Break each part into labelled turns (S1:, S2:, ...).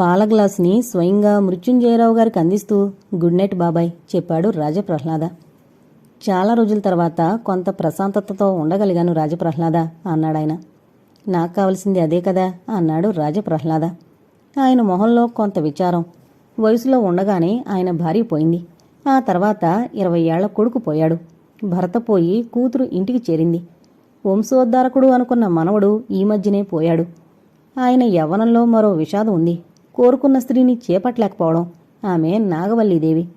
S1: పాల గ్లాసుని స్వయంగా మృత్యుంజయరావు గారికి అందిస్తూ గుడ్ నైట్ బాబాయ్ చెప్పాడు రాజప్రహ్లాద. చాలా రోజుల తర్వాత కొంత ప్రశాంతతతో ఉండగలిగాను రాజప్రహ్లాద అన్నాడాయన నాకు కావలసింది అదే కదా అన్నాడు రాజప్రహ్లాద. ఆయన మొహంలో కొంత విచారం. వయసులో ఉండగానే ఆయన భార్య పోయింది. ఆ తర్వాత ఇరవై ఏళ్ళ కొడుకు పోయాడు. భర్త పోయి కూతురు ఇంటికి చేరింది. వంశోద్ధారకుడు అనుకున్న మనవడు ఈ మధ్యనే పోయాడు. ఆయన యవ్వనంలో మరో విషాదం ఉంది. కోరుకున్న స్త్రీని చేపట్టలేకపోవడం. ఆమె నాగవల్లీదేవి.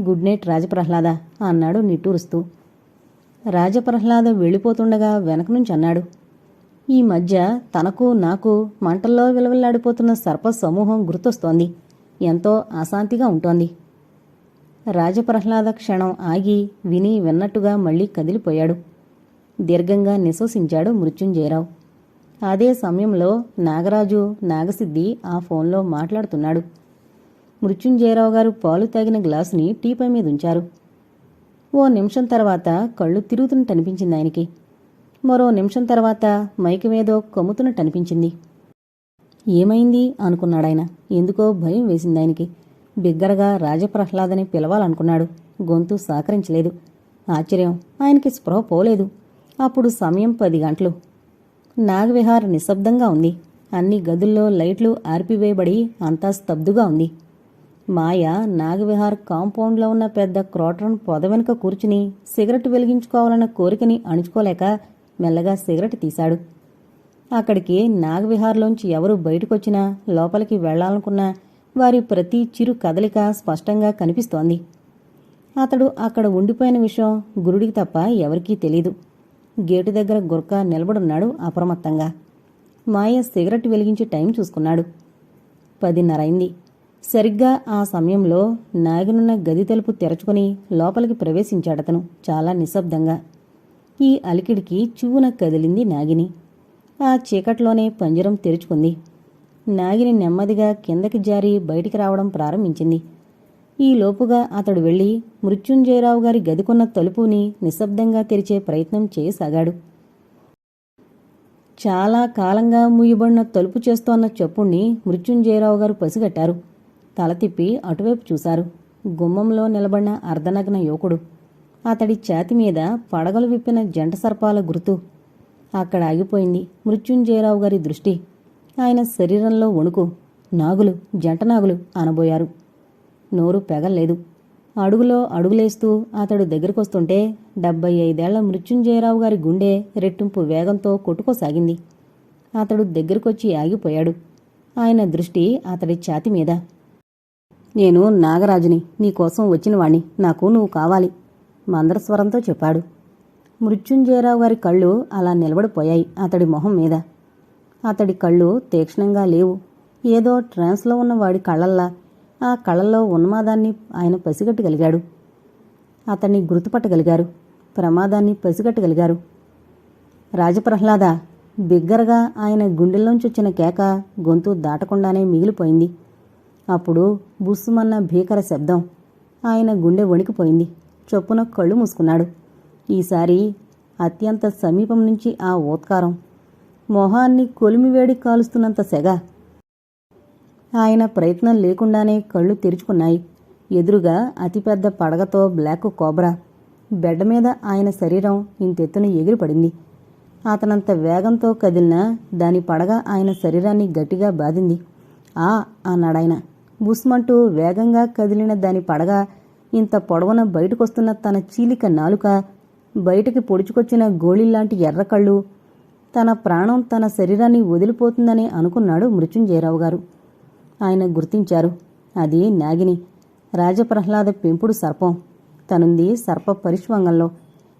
S1: గుడ్ నైట్ రాజప్రహ్లాద అన్నాడు నిట్టూరుస్తూ. రాజప్రహ్లాద వెళ్ళిపోతుండగా వెనక నుంచి అన్నాడు. ఈ మధ్య తనకు నాకు మంటల్లో విలవిల్లాడిపోతున్న సర్ప సమూహం గుర్తొస్తోంది. ఎంతో అశాంతిగా ఉంటోంది. రాజప్రహ్లాద క్షణం ఆగి విని విన్నట్టుగా మళ్ళీ కదిలిపోయాడు. దీర్ఘంగా నిశ్వసించాడు మృత్యుంజయరావు. అదే సమయంలో నాగరాజు నాగసిద్ధి ఆ ఫోన్లో మాట్లాడుతున్నాడు. మృత్యుంజయరావు గారు పాలు తాగిన గ్లాసుని టీపై మీద ఉంచారు. ఓ నిమిషం తర్వాత కళ్ళు తిరుగుతున్నట్టు అనిపించింది ఆయనకి. మరో నిమిషం తర్వాత మైకి మీదో అనిపించింది. ఏమైంది? అనుకున్నాడాయన ఎందుకో భయం వేసింది ఆయనకి. బిగ్గరగా రాజప్రహ్లాదని పిలవాలనుకున్నాడు. గొంతు సహకరించలేదు. ఆశ్చర్యం. ఆయనకి స్పృహ పోలేదు. అప్పుడు సమయం పది గంటలు. నాగవిహార్ నిశ్శబ్దంగా ఉంది. అన్ని గదుల్లో లైట్లు ఆర్పివేయబడి అంతా స్తబ్దుగా ఉంది. మాయ నాగవిహార్ కాంపౌండ్లో ఉన్న పెద్ద క్రోటన్ పొద వెనుక కూర్చుని సిగరెట్ వెలిగించుకోవాలన్న కోరికని అణుచుకోలేక మెల్లగా సిగరెట్ తీశాడు. అక్కడికి నాగవిహార్లోంచి ఎవరు బయటకొచ్చినా లోపలికి వెళ్ళాలనుకున్నా వారి ప్రతి చిరు కదలిక స్పష్టంగా కనిపిస్తోంది. అతడు అక్కడ ఉండిపోయిన విషయం గురుడికి తప్ప ఎవరికీ తెలీదు. గేటు దగ్గర గుర్కా నిలబడున్నాడు అప్రమత్తంగా. మాయ సిగరెట్ వెలిగించి టైం చూసుకున్నాడు. పదిన్నరైంది సరిగ్గా ఆ సమయంలో నాగినున్న గది తలుపు తెరచుకుని లోపలికి ప్రవేశించాడతను చాలా నిశ్శబ్దంగా. ఈ అలికిడికి చూవున కదిలింది నాగిని. ఆ చీకట్లోనే పంజరం తెరుచుకుంది. నాగిని నెమ్మదిగా కిందకి జారి బయటికి రావడం ప్రారంభించింది. ఈ లోపుగా అతడు వెళ్ళి మృత్యుంజయరావు గారి గదికున్న తలుపుని నిశ్శబ్దంగా తెరిచే ప్రయత్నం చేయసాగాడు. చాలా కాలంగా మూయబడిన తలుపు చేస్తోన్న చెప్పుణ్ణి మృత్యుంజయరావు గారు పసిగట్టారు. తల తిప్పి అటువైపు చూశారు. గుమ్మంలో నిలబడిన అర్ధనగ్న యువకుడు. అతడి ఛాతి మీద పడగలు విప్పిన జంట సర్పాల గుర్తు. అక్కడ ఆగిపోయింది మృత్యుంజయరావు గారి దృష్టి. ఆయన శరీరంలో వణుకు. నాగులు జంట నాగులు అనబోయారు. నోరు పెగల్లేదు. అడుగులో అడుగులేస్తూ అతడు దగ్గరకొస్తుంటే డెబ్బై ఐదేళ్ళ మృత్యుంజయరావు గారి గుండె రెట్టింపు వేగంతో కొట్టుకోసాగింది. అతడు దగ్గరకొచ్చి ఆగిపోయాడు. ఆయన దృష్టి అతడి ఛాతి మీద. నేను నాగరాజుని నీకోసం వచ్చినవాణ్ణి నాకు నువ్వు కావాలి మందరస్వరంతో చెప్పాడు. మృత్యుంజయరావు గారి కళ్ళు అలా నిలబడిపోయాయి అతడి మొహం మీద. అతడి కళ్ళు తీక్షణంగా లేవు. ఏదో ట్రాన్స్లో ఉన్నవాడి కళ్ళల్లా ఆ కళ్ళల్లో ఉన్మాదాన్ని ఆయన పసిగట్టగలిగాడు. అతన్ని గుర్తుపట్టగలిగారు. ప్రమాదాన్ని పసిగట్టగలిగారు. రాజప్రహ్లాద బిగ్గరగా ఆయన గుండెల్లోంచి వచ్చిన కేక గొంతు దాటకుండానే మిగిలిపోయింది. అప్పుడు బుస్సుమన్న భీకర శబ్దం ఆయన గుండె వణికిపోయింది. చొప్పున కళ్ళు మూసుకున్నాడు. ఈసారి అత్యంత సమీపం నుంచి ఆ ఓత్కారం. మొహాన్ని కొలిమివేడి కాలుస్తున్నంత సెగ ఆయన ప్రయత్నం లేకుండానే కళ్ళు తెరుచుకున్నాయి. ఎదురుగా అతిపెద్ద పడగతో బ్లాక్ కోబ్రా. బెడ్ మీద ఆయన శరీరం ఇంతెత్తున ఎగిరిపడింది. అతనంత వేగంతో కదిలిన దాని పడగ ఆయన శరీరాన్ని గట్టిగా బాధింది. ఆ అన్నాడాయన. బుస్మంటూ వేగంగా కదిలిన దాని పడగ ఇంత పొడవున బయటకొస్తున్న తన చీలిక నాలుక బయటికి పొడుచుకొచ్చిన గోళీల్లాంటి ఎర్రకళ్ళు తన ప్రాణం తన శరీరాన్ని వదిలిపోతుందని అనుకున్నాడు మృత్యుంజయరావు గారు. ఆయన గుర్తించారు. అది నాగిని. రాజప్రహ్లాద పెంపుడు సర్పం. తనుంది సర్ప పరిష్వంగంలో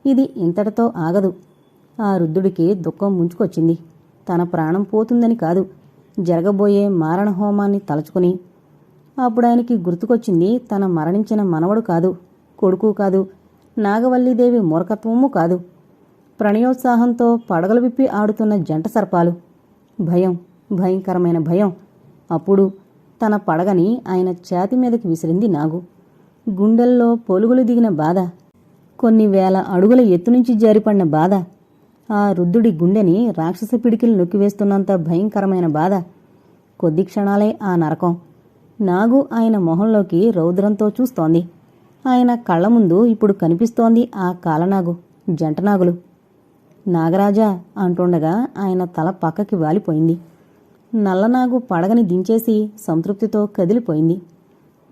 S1: ఇది ఇంతటితో ఆగదు. ఆ రుద్ధుడికి దుఃఖం ముంచుకొచ్చింది. తన ప్రాణం పోతుందని కాదు. జరగబోయే మారణ హోమాన్ని తలుచుకుని. అప్పుడు ఆయనకి గుర్తుకొచ్చింది తన మరణించిన మనవడు కాదు కొడుకు కాదు నాగవల్లీదేవి మూర్ఖత్వము కాదు. ప్రణయోత్సాహంతో పడగలు విప్పి ఆడుతున్న జంట సర్పాలు. భయం భయంకరమైన భయం. అప్పుడు తన పడగని ఆయన ఛాతి మీదకి విసిరింది నాగు. గుండెల్లో పొలుగులు దిగిన బాధ కొన్ని వేల అడుగుల ఎత్తు నుంచి జారిపడిన బాధ ఆ రుద్దుడి గుండెని రాక్షస పిడికిలు నొక్కివేస్తున్నంత భయంకరమైన బాధ. కొద్ది క్షణాలే ఆ నరకం. నాగు ఆయన మొహంలోకి రౌద్రంతో చూస్తోంది. ఆయన కళ్ళ ముందు ఇప్పుడు కనిపిస్తోంది ఆ కాలనాగు జంటనాగులు. నాగరాజా అంటుండగా ఆయన తల పక్కకి వాలిపోయింది. నల్లనాగు పడగని దించేసి సంతృప్తితో కదిలిపోయింది.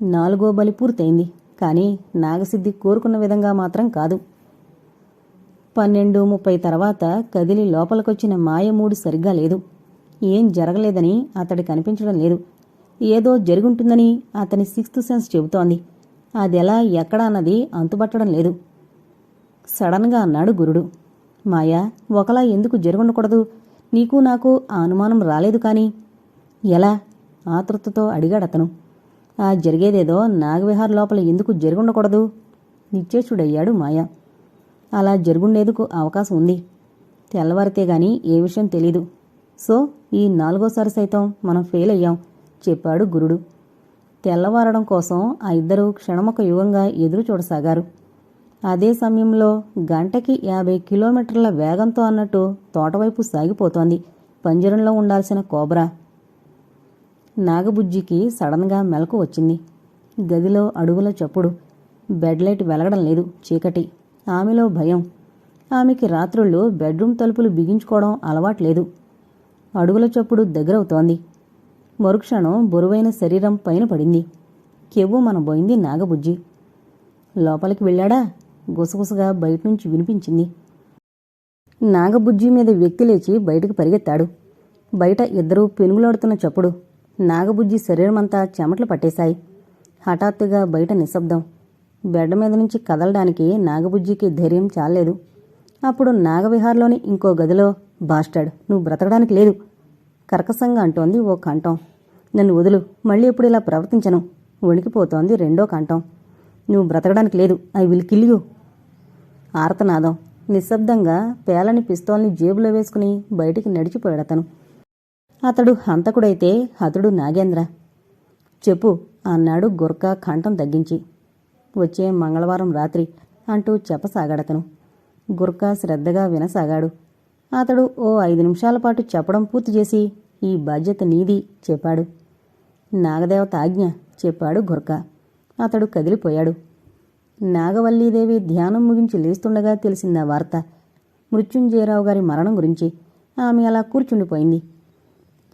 S1: నాలుగో బలి పూర్తయింది కానీ నాగసిద్ధి కోరుకున్న విధంగా మాత్రం కాదు. పన్నెండు ముప్పై తర్వాత కదిలి లోపలికొచ్చిన మాయమూడు సరిగ్గా లేదు. ఏం జరగలేదని అతడి కనిపించడం లేదు. ఏదో జరుగుంటుందని అతని సిక్స్త్ సెన్స్ చెబుతోంది. అదెలా ఎక్కడ అన్నది అంతుబట్టడం లేదు. సడన్గా అన్నాడు గురుడు. మాయా ఒకలా ఎందుకు జరుగుండకూడదు? నీకు నాకు ఆ అనుమానం రాలేదు కానీ ఎలా? ఆతృతతో అడిగాడతను ఆ జరిగేదేదో నాగవిహార్ లోపల ఎందుకు జరుగుండకూడదు? నిశ్చేషుడయ్యాడు మాయా. అలా జరుగుండేందుకు అవకాశం ఉంది. తెల్లవారితే గాని ఏ విషయం తెలీదు. సో ఈ నాలుగోసారి సైతం మనం ఫెయిల్ అయ్యాం చెప్పాడు గురుడు. తెల్లవారడం కోసం ఆ ఇద్దరూ క్షణమొక యుగంగా ఎదురు చూడసాగారు అదే సమయంలో గంటకి యాభై కిలోమీటర్ల వేగంతో అన్నట్టు తోటవైపు సాగిపోతోంది. పంజరంలో ఉండాల్సిన కోబ్రా నాగబుజ్జికి సడన్గా మెలకు వచ్చింది. గదిలో అడుగుల చప్పుడు. బెడ్ లైట్ వెలగడం లేదు. చీకటి. ఆమెలో భయం. ఆమెకి రాత్రుళ్ళు బెడ్రూమ్ తలుపులు బిగించుకోవడం అలవాట్లేదు. అడుగుల చప్పుడు దగ్గరవుతోంది. మరుక్షణం బరువైన శరీరం పైన పడింది. కెవ్వు మనబోయింది నాగబుజ్జి. లోపలికి వెళ్ళాడా? గుసగుసగా బయట నుంచి వినిపించింది. నాగబుజ్జి మీద వ్యక్తి లేచి బయటకు పరిగెత్తాడు. బయట ఇద్దరూ పెనుగులాడుతున్న చప్పుడు నాగబుజ్జి శరీరమంతా చెమటలు పట్టేశాయి. హఠాత్తుగా బయట నిశ్శబ్దం. బెడ్ మీద నుంచి కదలడానికి నాగబుజ్జికి ధైర్యం చాలేదు అప్పుడు నాగవిహార్లోని ఇంకో గదిలో బాస్టాడ్ నువ్వు బ్రతకడానికి లేదు. కర్కసంగా అంటోంది ఓ కంఠం. నన్ను వదులు మళ్ళీ ఇప్పుడు ఇలా ప్రవర్తించను? వణికిపోతోంది రెండో కంఠం. నువ్వు బ్రతకడానికి లేదు. I will kill you. ఆర్తనాదం. నిశ్శబ్దంగా పేలని పిస్తోల్ని జేబులో వేసుకుని బయటికి నడిచిపోయాడతను అతడు హంతకుడైతే హతుడు నాగేంద్ర. చెప్పు అన్నాడు గుర్కా కంఠం తగ్గించి. వచ్చే మంగళవారం రాత్రి అంటూ చెప్పసాగాడతను. గుర్కా శ్రద్ధగా వినసాగాడు. అతడు ఓ ఐదు నిమిషాల పాటు చెప్పడం పూర్తి చేసి ఈ బాధ్యత నీది చెప్పాడు. నాగదేవత ఆజ్ఞ చెప్పాడు గుర్కా. అతడు కదిలిపోయాడు. నాగవల్లీదేవి ధ్యానం ముగించి లేస్తుండగా తెలిసింది ఆ వార్త. మృత్యుంజయరావు గారి మరణం గురించి. ఆమె అలా కూర్చుండిపోయింది.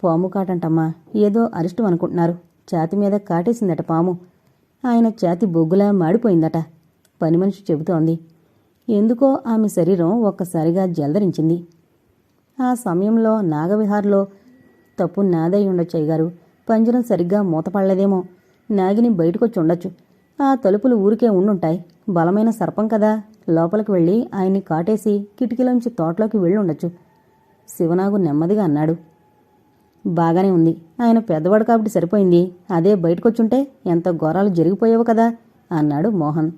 S1: పాము కాటంటమ్మా ఏదో అరిష్టం అనుకుంటున్నారు. ఛాతి మీద కాటేసిందట పాము. ఆయన ఛాతి బొగ్గులా మాడిపోయిందట. పని మనిషి చెబుతోంది. ఎందుకో ఆమె శరీరం ఒక్కసారిగా జలదరించింది. ఆ సమయంలో నాగవిహార్లో తప్పు నాదై ఉండొచ్చయ్య గారు పంజరం సరిగ్గా మూతపడలేదేమో. నాగిని బయటకొచ్చి ఉండొచ్చు. ఆ తలుపులు ఊరికే ఉండుంటాయి. బలమైన సర్పం కదా. లోపలికి వెళ్ళి ఆయన్ని కాటేసి కిటికీలోంచి తోటలోకి వెళ్ళుండొచ్చు. శివనాగు నెమ్మదిగా అన్నాడు. బాగానే ఉంది. ఆయన పెద్దవాడు కాబట్టి సరిపోయింది. అదే బయటకొచ్చుంటే ఎంత ఘోరాలు జరిగిపోయావు కదా అన్నాడు మోహన్.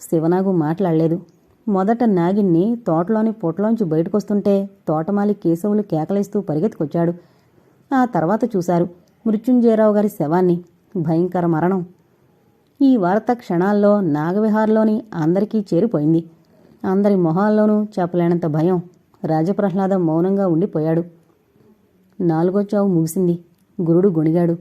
S1: శివనాగు మాట్లాడలేదు. మొదట నాగిన్ని తోటలోని పొట్లోంచి బయటకొస్తుంటే తోటమాలి కేశవులు కేకలేస్తూ పరిగెత్తుకొచ్చాడు. ఆ తర్వాత చూశారు. మృత్యుంజయరావు గారి శవాన్ని. భయంకర మరణం. ఈ వార్త క్షణాల్లో నాగవిహార్లోని అందరికీ చేరిపోయింది. అందరి మొహాల్లోనూ చెప్పలేనంత భయం. రాజప్రహ్లాదం మౌనంగా ఉండిపోయాడు. నాలుగో చావు ముగిసింది. గురుడు గొణిగాడు.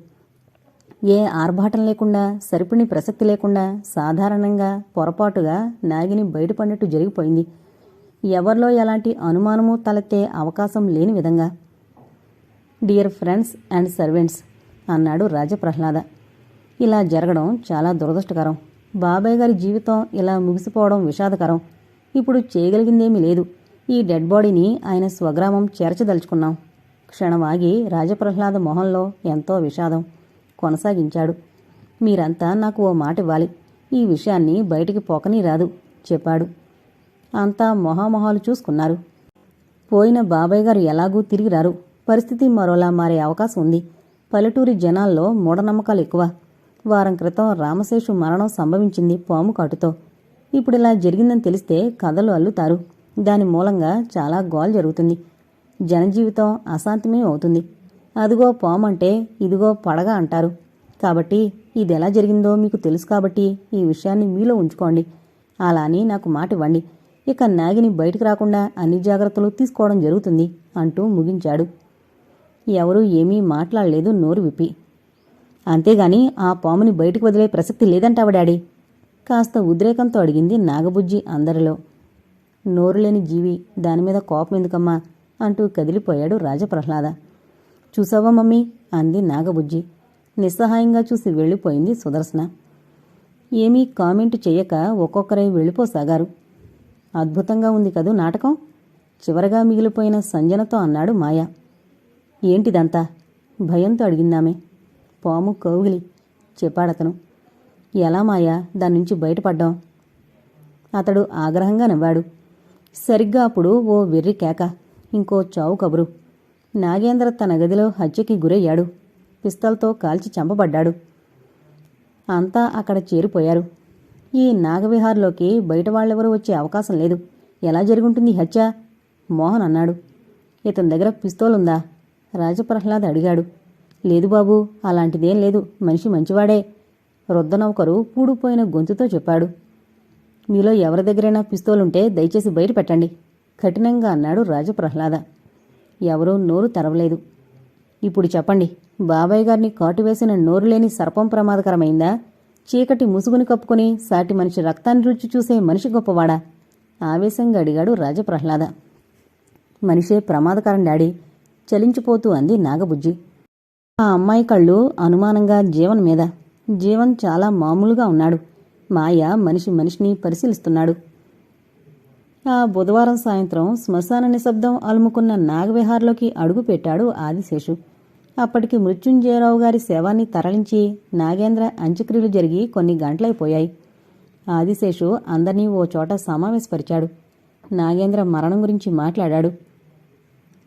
S1: ఏ ఆర్భాటం లేకుండా సరిపడిని ప్రసక్తి లేకుండా సాధారణంగా పొరపాటుగా నాగిని బయటపడినట్టు జరిగిపోయింది. ఎవరిలో ఎలాంటి అనుమానమూ తలెత్తే అవకాశం లేని విధంగా. డియర్ ఫ్రెండ్స్ అండ్ సర్వెంట్స్ అన్నాడు రాజప్రహ్లాద. ఇలా జరగడం చాలా దురదృష్టకరం. బాబాయ్ గారి జీవితం ఇలా ముగిసిపోవడం విషాదకరం. ఇప్పుడు చేయగలిగిందేమీ లేదు. ఈ డెడ్ బాడీని ఆయన స్వగ్రామం చేర్చదలుచుకున్నాం. క్షణమాగి రాజప్రహ్లాద మొహంలో ఎంతో విషాదం కొనసాగించాడు. మీరంతా నాకు ఓ మాట ఇవ్వాలి. ఈ విషయాన్ని బయటికి పోకనీ రాదు చెప్పాడు. అంతా మొహామొహాలు చూసుకున్నారు. పోయిన బాబాయ్ గారు ఎలాగూ తిరిగి రారు. పరిస్థితి మరోలా మారే అవకాశం ఉంది. పల్లెటూరి జనాల్లో మూఢనమ్మకాలు ఎక్కువ. వారం క్రితం రామశేషు మరణం సంభవించింది పాము కాటుతో. ఇప్పుడిలా జరిగిందని తెలిస్తే కథలు అల్లుతారు. దాని మూలంగా చాలా గోల్ జరుగుతుంది. జనజీవితం అశాంతమే అవుతుంది. అదిగో పాము అంటే ఇదిగో పడగ అంటారు. కాబట్టి ఇది ఎలా జరిగిందో మీకు తెలుసు కాబట్టి ఈ విషయాన్ని మీలో ఉంచుకోండి. అలా అని నాకు మాట ఇవ్వండి. ఇక నాగిని బయటకు రాకుండా అన్ని జాగ్రత్తలు తీసుకోవడం జరుగుతుంది అంటూ ముగించాడు. ఎవరూ ఏమీ మాట్లాడలేదు నోరు విప్పి. అంతేగాని ఆ పాముని బయటకు వదిలే ప్రసక్తి లేదంటావా డాడీ? కాస్త ఉద్రేకంతో అడిగింది నాగబుజ్జి అందరిలో. నోరులేని జీవి దానిమీద కోపం ఎందుకమ్మా అంటూ కదిలిపోయాడు రాజప్రహ్లాద. చూసావా మమ్మీ? అంది నాగబుజ్జి. నిస్సహాయంగా చూసి వెళ్ళిపోయింది సుదర్శన. ఏమీ కామెంట్ చెయ్యక ఒక్కొక్కరై వెళ్ళిపోసాగారు. అద్భుతంగా ఉంది కదూ నాటకం? చివరగా మిగిలిపోయిన సంజనతో అన్నాడు మాయ. ఏంటిదంతా? భయంతో అడిగిందామే. పాము కౌగిలి చెప్పాడతను ఎలా మాయా? దాని నుంచి బయటపడ్డాం. అతడు ఆగ్రహంగా నవ్వాడు. సరిగ్గా అప్పుడు ఓ వెర్రి కేక ఇంకో చావు కబురు. నాగేంద్ర తన గదిలో హత్యకి గురయ్యాడు. పిస్తల్తో కాల్చి చంపబడ్డాడు. అంతా అక్కడ చేరిపోయారు. ఈ నాగవిహార్లోకి బయట వాళ్ళెవరూ వచ్చే అవకాశం లేదు. ఎలా జరుగుంటుంది హత్య? మోహన్ అన్నాడు. ఇతని దగ్గర పిస్తోలుందా? రాజప్రహ్లాద్ అడిగాడు. లేదు బాబూ అలాంటిదేం లేదు. మనిషి మంచివాడే. రొద్దనౌకరు పూడుపోయిన గొంతుతో చెప్పాడు. మీలో ఎవరి దగ్గరైనా పిస్తోలుంటే దయచేసి బయట పెట్టండి. కఠినంగా అన్నాడు రాజప్రహ్లాద. ఎవరూ నోరు తెరవలేదు. ఇప్పుడు చెప్పండి బాబాయ్ గారిని కాటు వేసిన నోరు లేని సర్పం ప్రమాదకరమైందా? చీకటి ముసుగుని కప్పుకుని సాటి మనిషి రక్తాన్ని రుచి చూసే మనిషి గొప్పవాడా? ఆవేశంగా అడిగాడు రాజప్రహ్లాద. మనిషే ప్రమాదకరం డాడీ చలించిపోతూ అంది నాగబుజ్జి. ఆ అమ్మాయి కళ్ళు అనుమానంగా జీవన్ మీద. జీవన్ చాలా మామూలుగా ఉన్నాడు. మాయ మనిషి మనిషిని పరిశీలిస్తున్నాడు. ఆ బుధవారం సాయంత్రం శ్మశాన నిశ్శబ్దం అలుముకున్న నాగవిహార్లోకి అడుగుపెట్టాడు ఆదిశేషు. అప్పటికి మృత్యుంజయరావు గారి శవాన్ని తరలించి నాగేంద్ర అంత్యక్రియలు జరిగి కొన్ని గంటలైపోయాయి ఆదిశేషు అందరినీ ఓ చోట సమావేశపరిచాడు. నాగేంద్ర మరణం గురించి మాట్లాడాడు.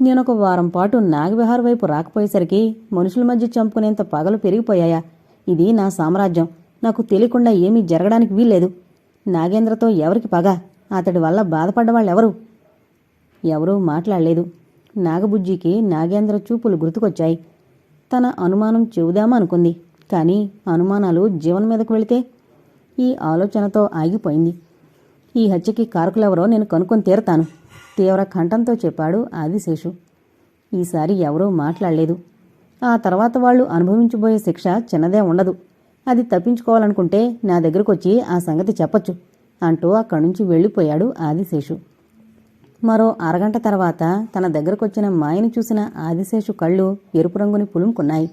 S1: నేనొక వారం పాటు నాగవిహార్ వైపు రాకపోయేసరికి మనుషుల మధ్య చంపుకునేంత పగలు పెరిగిపోయాయా? ఇది నా సామ్రాజ్యం. నాకు తెలియకుండా ఏమీ జరగడానికి వీల్లేదు. నాగేంద్రతో ఎవరికి పగ? అతడి వల్ల బాధపడ్డవాళ్ళెవరు? ఎవరూ మాట్లాడలేదు. నాగబుజ్జికి నాగేంద్ర చూపులు గుర్తుకొచ్చాయి. తన అనుమానం చెబుదామా అనుకుంది. కానీ అనుమానాలు జీవన్ మీదకు వెళితే ఈ ఆలోచనతో ఆగిపోయింది. ఈ హత్యకి కారకులెవరో నేను కనుక్కొని తీరతాను. తీవ్ర కంఠంతో చెప్పాడు ఆదిశేషు. ఈసారి ఎవరూ మాట్లాడలేదు. ఆ తర్వాత వాళ్ళు అనుభవించబోయే శిక్ష చిన్నదే ఉండదు. అది తప్పించుకోవాలనుకుంటే నా దగ్గరకొచ్చి ఆ సంగతి చెప్పచ్చు అంటూ అక్కడి నుంచి వెళ్ళిపోయాడు ఆదిశేషు. మరో అరగంట తర్వాత తన దగ్గరకొచ్చిన మాయని చూసిన ఆదిశేషు కళ్ళు ఎరుపు రంగుని పులుముకున్నాయి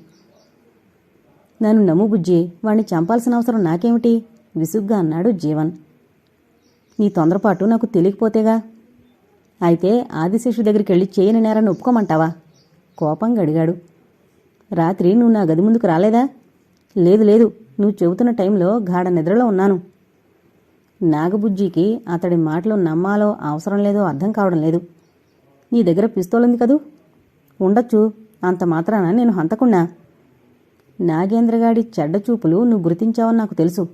S1: నన్ను నమ్ము బుజ్జి వాణ్ణి చంపాల్సిన అవసరం నాకేమిటి? విసుగ్గా అన్నాడు జీవన్. నీ తొందరపాటు నాకు తెలియకపోతేగా అయితే ఆదిశేషు దగ్గరికి వెళ్ళి చేయని నేరాన్ని ఒప్పుకోమంటావా? కోపంగా అడిగాడు రాత్రి నువ్వు నా గది ముందుకు రాలేదా? లేదు లేదు. నువ్వు చెబుతున్న టైంలో గాఢ నిద్రలో ఉన్నాను. నాగబుజ్జికి అతడి మాటలు నమ్మాలో అవసరం లేదో అర్థం కావడం లేదు. నీ దగ్గర పిస్తోల్ ఉంది కదూ? ఉండొచ్చు. అంత మాత్రాన నేను హంతకున్నా నాగేంద్రగాడి చెడ్డ చూపులు నువ్వు గుర్తించావని నాకు తెలుసు.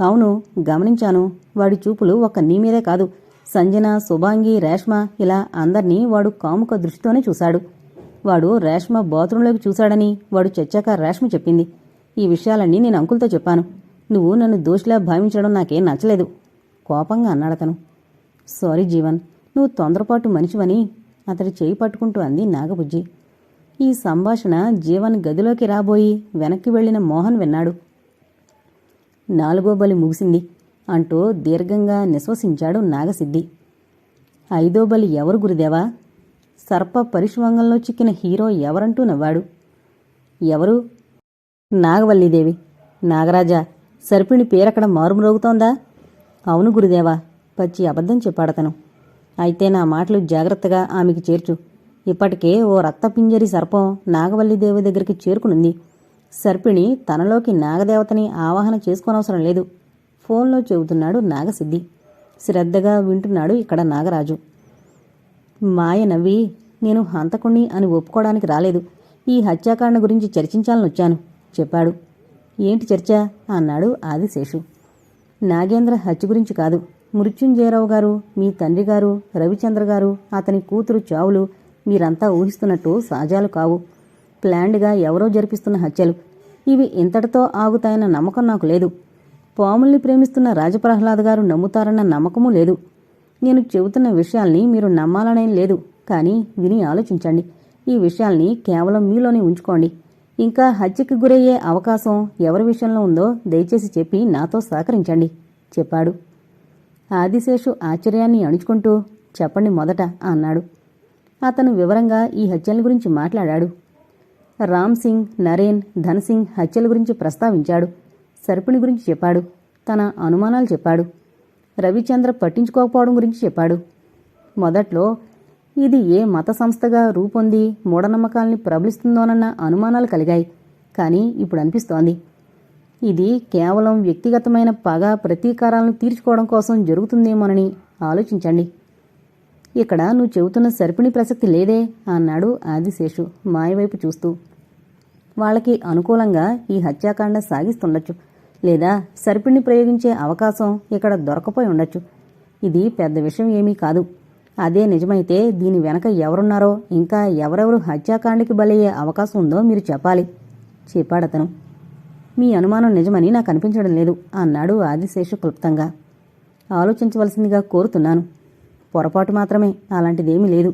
S1: అవును గమనించాను. వాడి చూపులు ఒక్క నీ మీదే కాదు. సంజన శుభాంగి రేష్మ ఇలా అందర్నీ వాడు కాముక దృష్టితోనే చూశాడు. వాడు రేష్మ బాత్రూంలోకి చూశాడని వాడు చచ్చాక రేష్మ చెప్పింది. ఈ విషయాలన్నీ నేను అంకుల్తో చెప్పాను. నువ్వు నన్ను దోషిలా భావించడం నాకేం నచ్చలేదు. కోపంగా అన్నాడతను సారీ జీవన్ నువ్వు తొందరపాటు మనిషివని అతడి చేయి పట్టుకుంటూ అంది నాగబుజ్జి ఈ సంభాషణ జీవన్ గదిలోకి రాబోయి వెనక్కి వెళ్ళిన మోహన్ విన్నాడు. నాలుగో బలి ముగిసింది. అంటూ దీర్ఘంగా నిశ్వసించాడు నాగసిద్ధి. ఐదో బలి ఎవరు గురుదేవా? సర్ప పరిష్వంగంలో చిక్కిన హీరో ఎవరంటూ నవ్వాడు. ఎవరు? నాగవల్లీదేవి. నాగరాజా సర్పిణి పేరక్కడ మారుమ్రోగుతోందా? అవును గురుదేవా పచ్చి అబద్ధం చెప్పాడతను. అయితే నా మాటలు జాగ్రత్తగా ఆమెకి చేర్చు. ఇప్పటికే ఓ రక్తపింజరి సర్పం నాగవల్లిదేవి దగ్గరికి చేరుకునుంది. సర్పిణి తనలోకి నాగదేవతని ఆవాహన చేసుకోనవసరం లేదు. ఫోన్లో చెబుతున్నాడు నాగసిద్ధి. శ్రద్ధగా వింటున్నాడు ఇక్కడ నాగరాజు. మాయ నవ్వి నేను హంతకుణ్ణి అని ఒప్పుకోవడానికి రాలేదు. ఈ హత్యాకాండ గురించి చర్చించాలని వచ్చాను చెప్పాడు. ఏంటి చర్చ? అన్నాడు ఆదిశేషు. నాగేంద్ర హత్య గురించి కాదు. మృత్యుంజయరావు గారు మీ తండ్రి గారు రవిచంద్ర గారు అతని కూతురు చావులు మీరంతా ఊహిస్తున్నట్టు సహజాలు కావు. ప్లాండ్గా ఎవరో జరిపిస్తున్న హత్యలు. ఇవి ఇంతటితో ఆగుతాయన్న నమ్మకం నాకు లేదు. పాముల్ని ప్రేమిస్తున్న రాజప్రహ్లాద్ గారు నమ్ముతారన్న నమ్మకమూ లేదు. నేను చెబుతున్న విషయాల్ని మీరు నమ్మాలనేం లేదు. కానీ విని ఆలోచించండి. ఈ విషయాల్ని కేవలం మీలోనే ఉంచుకోండి. ఇంకా హత్యకి గురయ్యే అవకాశం ఎవరి విషయంలో ఉందో దయచేసి చెప్పి నాతో సహకరించండి చెప్పాడు. ఆదిశేషు ఆశ్చర్యాన్ని అణుచుకుంటూ చెప్పండి మొదట అన్నాడు. అతను వివరంగా ఈ హత్యల గురించి మాట్లాడాడు. రామ్ సింగ్ నరేన్ ధన్ సింగ్ హత్యల గురించి ప్రస్తావించాడు. సరుపుని గురించి చెప్పాడు. తన అనుమానాలు చెప్పాడు. రవిచంద్ర పట్టించుకోకపోవడం గురించి చెప్పాడు. మొదట్లో ఇది ఏ మత సంస్థగా రూపొంది మూఢనమ్మకాల్ని ప్రబలిస్తుందోనన్న అనుమానాలు కలిగాయి. కానీ ఇప్పుడు అనిపిస్తోంది. ఇది కేవలం వ్యక్తిగతమైన పగ ప్రతీకారాలను తీర్చుకోవడం కోసం జరుగుతుందేమోనని ఆలోచించండి. ఇక్కడ నువ్వు చెబుతున్న సరిపిణి ప్రసక్తి లేదే అన్నాడు ఆదిశేషు మాయవైపు చూస్తూ. వాళ్ళకి అనుకూలంగా ఈ హత్యాకాండ సాగిస్తుండొచ్చు. లేదా సరిపిణి ప్రయోగించే అవకాశం ఇక్కడ దొరకపోయి ఉండొచ్చు. ఇది పెద్ద విషయం ఏమీ కాదు. అదే నిజమైతే దీని వెనక ఎవరున్నారో ఇంకా ఎవరెవరు హత్యాకాండకి బలయ్యే అవకాశం ఉందో మీరు చెప్పాలి చెప్పాడతను మీ అనుమానం నిజమని నాకు అనిపించడం లేదు అన్నాడు ఆదిశేషు క్లుప్తంగా. ఆలోచించవలసిందిగా కోరుతున్నాను. పొరపాటు మాత్రమే అలాంటిదేమీ లేదు.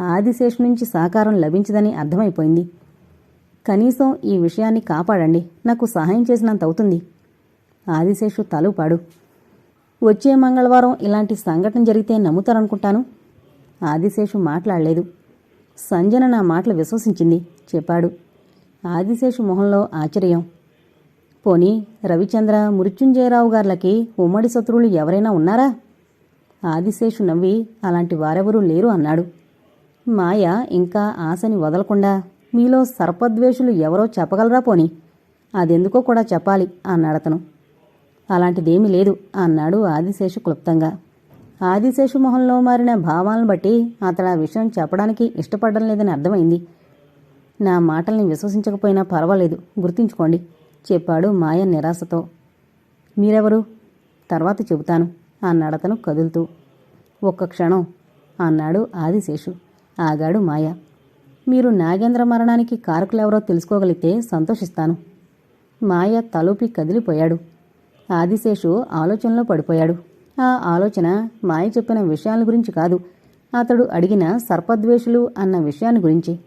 S1: ఆదిశేషు నుంచి సహకారం లభించదని అర్థమైపోయింది. కనీసం ఈ విషయాన్ని కాపాడండి. నాకు సహాయం చేసినంత అవుతుంది. ఆదిశేషు తలుపాడు. వచ్చే మంగళవారం ఇలాంటి సంఘటన జరిగితే నమ్ముతారనుకుంటాను. ఆదిశేషు మాట్లాడలేదు. సంజన నా మాటలు విశ్వసించింది. చెప్పాడు. ఆదిశేషు మొహంలో ఆశ్చర్యం. పోనీ రవిచంద్ర మృత్యుంజయరావు గార్లకి ఉమ్మడి శత్రువులు ఎవరైనా ఉన్నారా? ఆదిశేషు నవ్వి అలాంటి వారెవరూ లేరు అన్నాడు. మాయ ఇంకా ఆశని వదలకుండా మీలో సర్పద్వేషులు ఎవరో చెప్పగలరా పోని? అదెందుకో కూడా చెప్పాలి అన్నాడతను అలాంటిదేమీ లేదు అన్నాడు ఆదిశేషు క్లుప్తంగా. ఆదిశేషు మొహంలో మారిన భావాలను బట్టి అతడు ఆ విషయం చెప్పడానికి ఇష్టపడడం లేదని అర్థమైంది. నా మాటల్ని విశ్వసించకపోయినా పర్వాలేదు గుర్తుంచుకోండి చెప్పాడు మాయ నిరాశతో. మీరెవరు? తర్వాత చెబుతాను అన్నాడతను కదులుతూ. ఒక్క క్షణం అన్నాడు ఆదిశేషు. ఆగాడు మాయ. మీరు నాగేంద్ర మరణానికి కారకులెవరో తెలుసుకోగలిగితే సంతోషిస్తాను. మాయ తలూపి కదిలిపోయాడు. ఆదిశేషు ఆలోచనలో పడిపోయాడు. ఆ ఆలోచన మాయ చెప్పిన విషయాల గురించి కాదు. అతడు అడిగిన సర్పద్వేషులు అన్న విషయాన్ని గురించి.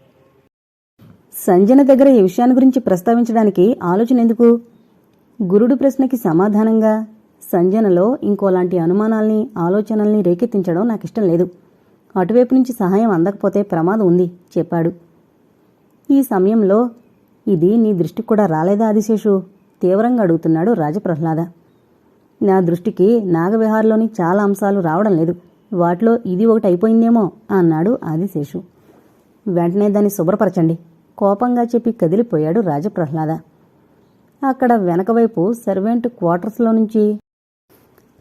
S1: సంజన దగ్గర ఈ విషయాన్ని గురించి ప్రస్తావించడానికి ఆలోచన ఎందుకు? గురుడు ప్రశ్నకి సమాధానంగా సంజనలో ఇంకోలాంటి అనుమానాల్ని ఆలోచనల్ని రేకెత్తించడం నాకు ఇష్టం లేదు. అటువైపు నుంచి సహాయం అందకపోతే ప్రమాదం ఉంది చెప్పాడు. ఈ సమయంలో ఇది నీ దృష్టికి కూడా రాలేదా ఆదిశేషు? తీవ్రంగా అడుగుతున్నాడు రాజప్రహ్లాద. నా దృష్టికి నాగవిహార్లోని చాలా అంశాలు రావడం లేదు. వాటిలో ఇది ఒకటి అయిపోయిందేమో అన్నాడు ఆదిశేషు. వెంటనే దాన్ని శుభ్రపరచండి కోపంగా చెప్పి కదిలిపోయాడు రాజప్రహ్లాద. అక్కడ వెనకవైపు సర్వెంట్ క్వార్టర్స్లో నుంచి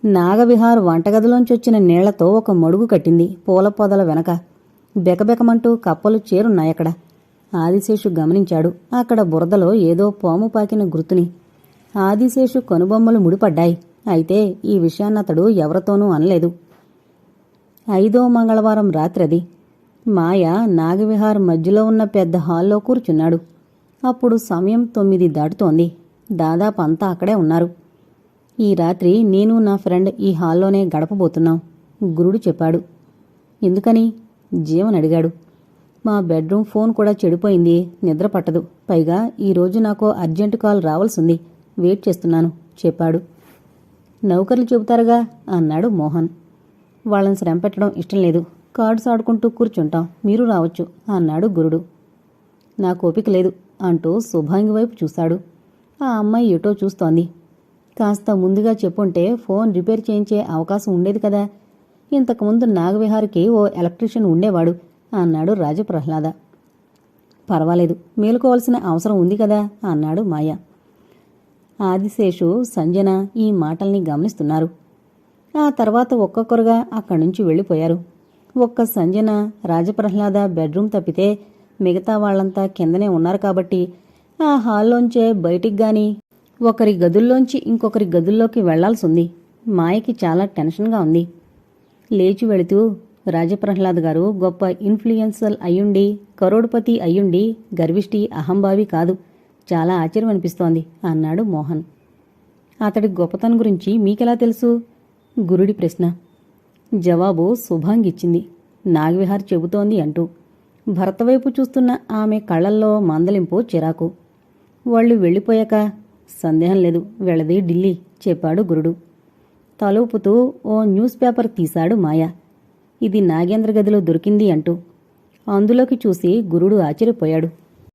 S1: నాగవిహార్ వంటగదిలోంచి వచ్చిన నీళ్ళతో ఒక మడుగు కట్టింది పూల పొదల వెనక. బెకబెకమంటూ కప్పలు చేరున్నాయక్కడ. ఆదిశేషు గమనించాడు. అక్కడ బురదలో ఏదో పాము పాకిన గుర్తుని. ఆదిశేషు కనుబొమ్మలు ముడిపడ్డాయి. అయితే ఈ విషయాన్నతడు ఎవరితోనూ అనలేదు. ఐదో మంగళవారం రాత్రది. మాయ నాగవిహార్ మధ్యలో ఉన్న పెద్ద హాల్లో కూర్చున్నాడు. అప్పుడు సమయం తొమ్మిది దాటుతోంది. దాదాపు అంతా అక్కడే ఉన్నారు. ఈ రాత్రి నేను నా ఫ్రెండ్ ఈ హాల్లోనే గడపబోతున్నాం గురుడు చెప్పాడు. ఎందుకని? జీవన్ అడిగాడు. మా బెడ్రూమ్ ఫోన్ కూడా చెడిపోయింది నిద్ర పట్టదు. పైగా ఈరోజు నాకు అర్జెంటు కాల్ రావాల్సింది వెయిట్ చేస్తున్నాను చెప్పాడు. నౌకర్లు చెబుతారుగా అన్నాడు మోహన్. వాళ్ళని శ్రమ పెట్టడం ఇష్టం లేదు కార్డ్స్ ఆడుకుంటూ కూర్చుంటాం మీరు రావచ్చు అన్నాడు గురుడు. నాకు ఓపిక లేదు అంటూ శుభాంగి వైపు చూశాడు. ఆ అమ్మాయి ఎటో చూస్తోంది. కాస్త ముందుగా చెప్పుంటే ఫోన్ రిపేర్ చేయించే అవకాశం ఉండేది కదా. ఇంతకుముందు నాగవిహారికి ఓ ఎలక్ట్రీషియన్ ఉండేవాడు అన్నాడు రాజప్రహ్లాద. పర్వాలేదు మేలుకోవాల్సిన అవసరం ఉంది కదా అన్నాడు మాయ. ఆదిశేషు సంజన ఈ మాటల్ని గమనిస్తున్నారు. ఆ తర్వాత ఒక్కొక్కరుగా అక్కడి నుంచి వెళ్ళిపోయారు. ఒక్క సంజన రాజప్రహ్లాద బెడ్రూమ్ తప్పితే మిగతా వాళ్ళంతా కిందనే ఉన్నారు కాబట్టి ఆ హాల్లోంచే బయటికి గాని ఒకరి గదుల్లోంచి ఇంకొకరి గదుల్లోకి వెళ్ళాల్సింది. మాయకి చాలా టెన్షన్గా ఉంది. లేచి వెళుతూ రాజప్రహ్లాద్ గారు గొప్ప ఇన్ఫ్లుయెన్సల్ అయ్యుండి కరోడ్పతి అయ్యుండి గర్విష్టి అహంభావి కాదు. చాలా ఆశ్చర్యం అనిపిస్తోంది అన్నాడు మోహన్. అతడి గొప్పతనం గురించి మీకెలా తెలుసు? గురుడి ప్రశ్న. జవాబు శుభాంగిచ్చింది. నాగవిహార్ చెబుతోంది అంటూ. భర్త వైపు చూస్తున్న ఆమె కళ్ళల్లో మందలింపు చిరాకు. వాళ్ళు వెళ్ళిపోయాక సందేహం లేదు. వెళ్ళది ఢిల్లీ చెప్పాడు గురుడు. తలూపుతూ ఓ న్యూస్ పేపర్ తీశాడు మాయ. ఇది నాగేంద్ర గదిలో దొరికింది అంటూ. అందులోకి చూసి గురుడు ఆశ్చర్యపోయాడు.